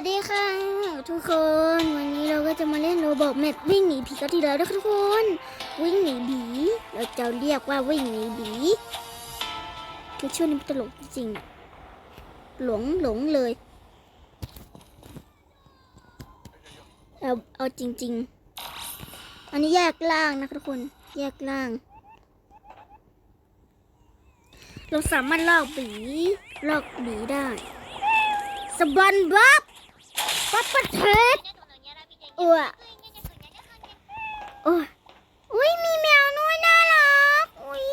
สดีค่ะ ทุกคนวันนี้เราก็จะมาเล่นโรบอกแมปวิ่งหนีผีกันทีแล้วนะคะทุกคน วิ่งหนีผีเราจะเรียกว่าวิ่งหนีผีคือช่วงนี้มันตลกจริงๆหลงหลงเลยเอาเอาจริง ๆ อันนี้แยกล่างนะคะทุกคนแยกล่าง เราสามารถลอกบีลอกบีได้สบันบับ ปับปะเทศอ้วโอ้ยอุ้ยมีแมวน้อยน่ารัก อุ้ย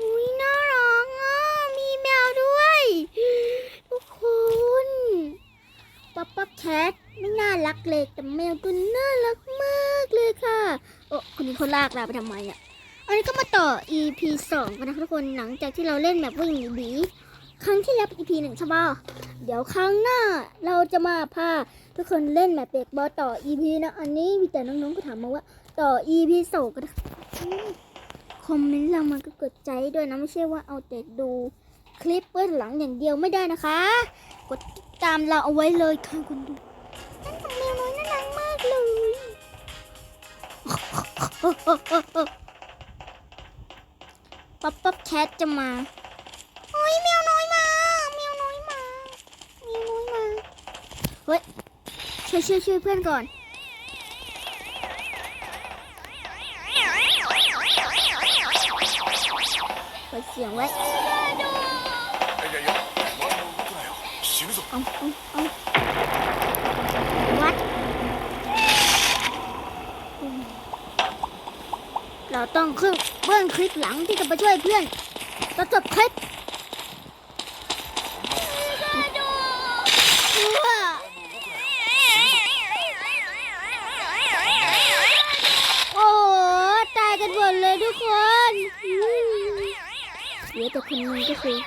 อุ้ยน่ารักอะมีแมวด้วย ทุกคนป๊อปป๊อปแคทไม่น่ารักเลยแต่แมวตัวน่ารักมากเลยค่ะ โอ้คนนี้เขาลากเราไปทำไมอะอันนี้ก็มาต่อ EP 2กันนะคะทุกคนหลังจากที่เราเล่นแบบวิ่งหนีบีครั้งที่แล้วเป็น EP หนึ่งใช่ป่ะเดี๋ยวครั้งหน้าเราจะมาพาทุกคนเล่นแบบเบรกบอลต่อ EP นะอันนี้มีแต่น้องๆก็ถามมาว่าต่อ EP สองกันคอมเมนต์เรามันก็กดใจด้วยนะ ไม่ใช่ว่าเอาแต่ดูคลิปเบื้องหลังอย่างเดียวไม่ได้นะคะ กดติดตามเราเอาไว้เลยค่ะคุณดูนั่นของแมวน้อยน่ารักมากเลยป๊อปป๊อปแคทจะมา โอ้ยแมวน้อยมาแมวน้อยมาแมวน้อยมา เฮ้ยช่วยช่วยช่วยเพื่อนก่อนเปิดเสียงไว้เดเราต้องขึ้นเบื้องคลิปหลังที่จะไปช่วยเพื่อนเราจบคลิป ลือแต่คนนึงก็คือ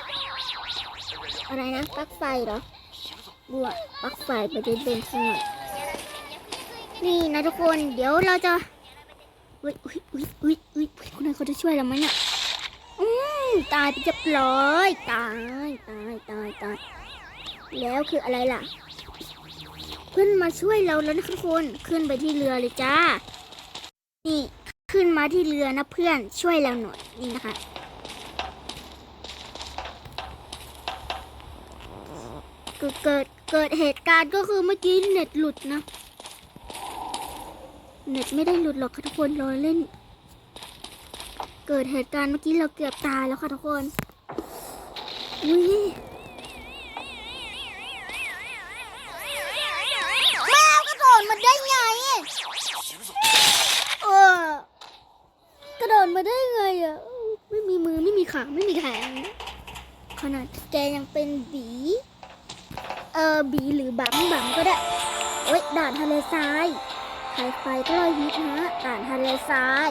อะไรนะปลั๊กไฟเหรอบัวปลั๊กไฟไปเดินเดินสักหน่อยนี่นะทุกคน เดี๋ยวเราจะอุ้ยอุ้ยอุ้ยอุ้ยอุ้ยคนนั้นเขาจะช่วยเราไหมเนี่ยอืมตายไปเรียบร้อยตายตายตายตายแล้วคืออะไรล่ะเพื่อนมาช่วยเราแล้วนะทุกคนขึ้นไปที่เรือเลยจ้า นี่ขึ้นมาที่เรือนะเพื่อนช่วยเราหน่อยนี่นะคะ เกิดเกิดเหตุการณ์ก็คือเมื่อกี้เน็ตหลุดนะ เน็ตไม่ได้หลุดหรอกค่ะทุกคนรอเล่น เกิดเหตุการณ์เมื่อกี้เราเกือบตายแล้วค่ะทุกคนอุ้ยแมวกรโดดมาได้ไงเออกระโดดมาได้ไงอะไม่มีมือไม่มีขาไม่มีแขนขนาดแกยังเป็นบี เออบีหรือบัมบัมก็ได้เอ้ยด่านทะเลทรายใครไฟก็ลอยฮิตนะด่านทะเลทราย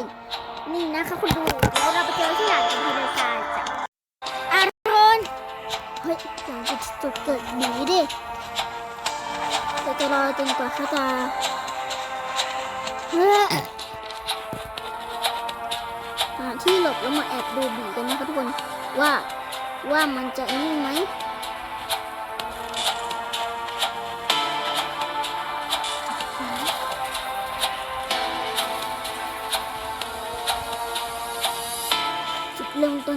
นี่นะคะคุณดูเดี๋ยวเราไปเจอที่ด่านทะเลทรายจ้ะอารอนเฮ้ยอย่าไปจุดเกิดบีดิเดี๋ยวจะรอจนกว่าเขาจะเฮ้ยที่หลบแล้วมาแอบดูบีกันนะคะทุกคนว่าว่ามันจะนี่ไหม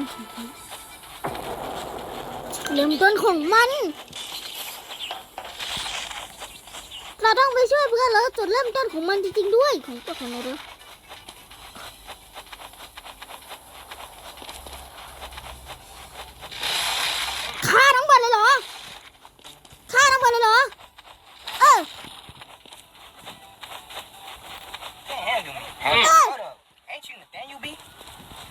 เริ่มต้นของมันเริ่มต้นของมัน เราต้องไปช่วยเพื่อนแล้วจุดเริ่มต้นของมันจริงๆด้วย ของตัวของเราด้วยฆ่าทั้งหมดเลยเหรอฆ่าทั้งหมดเลยเหรอ เออ Can't handle me. Hold up. Ain't you Nathaniel B?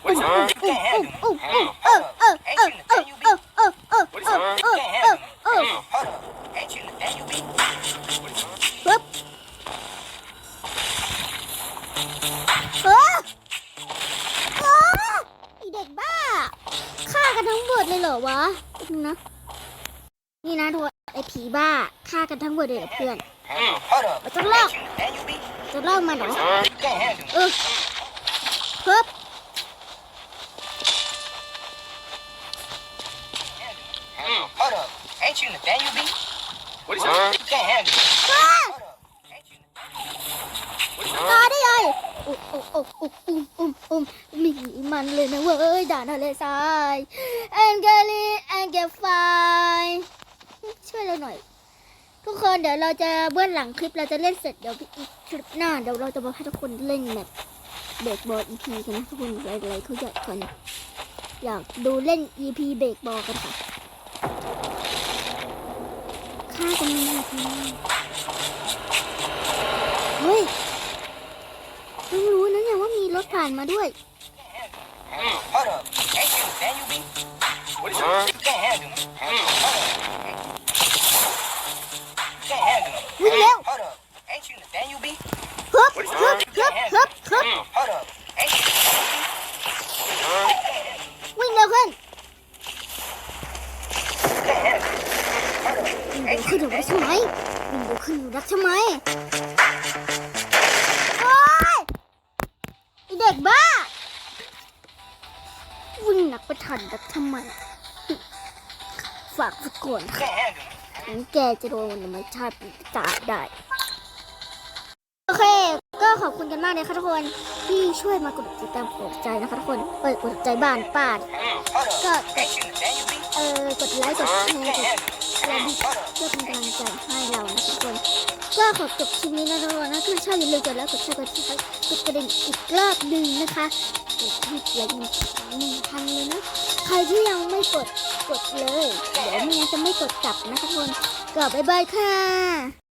What's up? You can't handle me. โอ้โอ้เออเออเออเออเออเออเออ What เอ is อ up? เออ You can't เออ handle me. เออ Hold up. Ain't you Nathaniel B? What is up? ปึ๊บเออเออไอเด็กบ้าฆ่ากันทั้งหมดเลยเหรอวะดูนะ นี่นะทุกคนไอผีบ้าฆ่ากันทั้งหมดเลยเหรอเพื่อน Hold up. Ain't you Nathaniel B? จะเล่ามันเหรอ You can't handle me. เออปึ๊บ Hold up. Ain't you Nathaniel B? What is that? You can't handle it. อ้า Hold up. Ain't you? ตายได้ไง อุ้มอุ้มอุ้มอุ้มอุ้มอุ้มมีมันเลยนะเว้ยด่านทะเลทรายแองเกลีแองเกลไฟช่วยเราหน่อย ทุกคนเดี๋ยวเราจะเบื้องหลังคลิปเราจะเล่นเสร็จเดี๋ยวอีกคลิปหน้าเดี๋ยวเราจะมาให้ทุกคนเล่นแบบเบรกบอล EP กันนะทุกคนอะไรเขาอยากกันอยากดูเล่น EP เบรกบอลกันค่ะฆ่ากันเลยค่ะเฮ้ยเพิ่งรู้นะเนี่ยว่ามี รถผ่านมาด้วย วิ่งเร็วฮึบฮึบฮึบฮึบฮึบวิ่งเร็วขึ้นวิ่งเร็วขึ้นหรือว่าใช่ไหมวิ่งเร็วขึ้นอยู่รักใช่ไหมโอ๊ยไอเด็ กบ้า วิ่งหนักไปทันดักทำไม ฝากไปก่อนค่ะงั้นแกจะโดนธรรมชาติตาได้ โอเค ก็ขอบคุณกันมากเลยค่ะทุกคนที่ช่วยมากดติดตามกดใจนะคะทุกคนเปิดกดใจบ้านป้า Hold up. God. Ain't you Nathaniel B? เออกดไลค์กดแชร์กด handle me. อะไรดีเพื่อเป็นกำลังใจให้เรานะทุกคน ก็ขอจบคลิปนี้นะทุกคนนะถ้าชอบอย่าลืมกดไลค์กดแชร์กดติดตามกดกระดิ่งอีกรอบหนึ่งนะคะกดให้ไลค์หนึ่งพันเลยนะใครที่ยังไม่กดกดเลย เดี๋ยวไม่งั้นจะไม่กดกลับนะคะทุกคนก็บ๊ายบายค่ะ